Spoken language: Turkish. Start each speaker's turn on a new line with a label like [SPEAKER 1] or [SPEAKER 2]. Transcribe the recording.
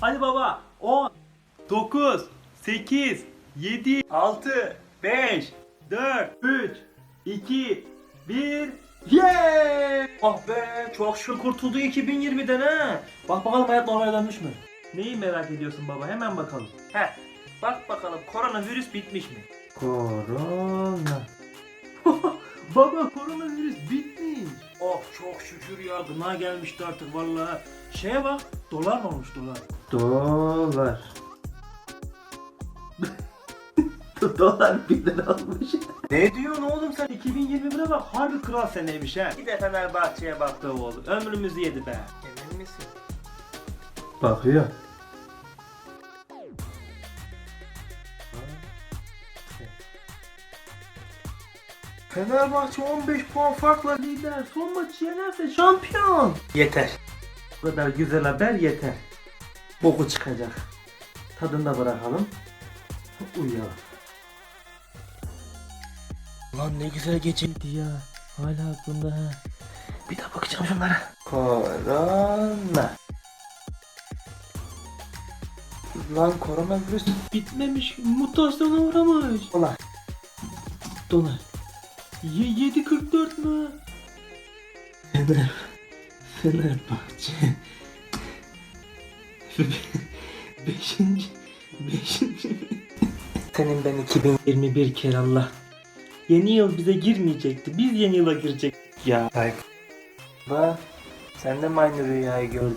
[SPEAKER 1] Hadi baba 10 9 8 7 6 5 4 3 2 1 Yeee!
[SPEAKER 2] Ah be çok şükür kurtuldu 2020'den ha. Bak bakalım hayat normale dönmüş mü?
[SPEAKER 1] Neyi merak ediyorsun baba hemen bakalım.
[SPEAKER 2] He. Bak bakalım koronavirüs bitmiş mi?
[SPEAKER 1] Korona. baba koronavirüs bitmiş.
[SPEAKER 2] Oh çok şükür ya gına gelmişti artık vallahi. Şeye bak dolar mı olmuş dolar?
[SPEAKER 1] Dolar. Dolar bir lira olmuş.
[SPEAKER 2] Ne diyorsun oğlum sen?
[SPEAKER 1] 2021'e bak harbi kral seneymiş ha.
[SPEAKER 2] Bir de Fenerbahçe'ye bak be oğlum. Ömrümüzü yedi be. Emin misin?
[SPEAKER 1] Bakıyor.
[SPEAKER 2] Fenerbahçe 15 puan farkla lider. Son maçı yenerse şampiyon. Yeter.
[SPEAKER 1] Bu kadar güzel haber yeter. Boku çıkacak. Tadını da bırakalım. Uyuyalım.
[SPEAKER 2] Lan ne güzel geceydi ya. Hala aklımda ha. Bir daha bakacağım şunlara.
[SPEAKER 1] Korona.
[SPEAKER 2] Lan koronavirüs
[SPEAKER 1] Bitmemiş. Mutasyona uğramış.
[SPEAKER 2] Ulan.
[SPEAKER 1] Dolar. Ye 7.44 mü?
[SPEAKER 2] Fener. Fenerbahçe. Beşinci. Beşinci. Senin ben 2021 kere Allah. Yeni yıl bize girmeyecekti. Biz yeni yıla girecektik ya. Bak. Sen de mi aynı rüyayı gördün?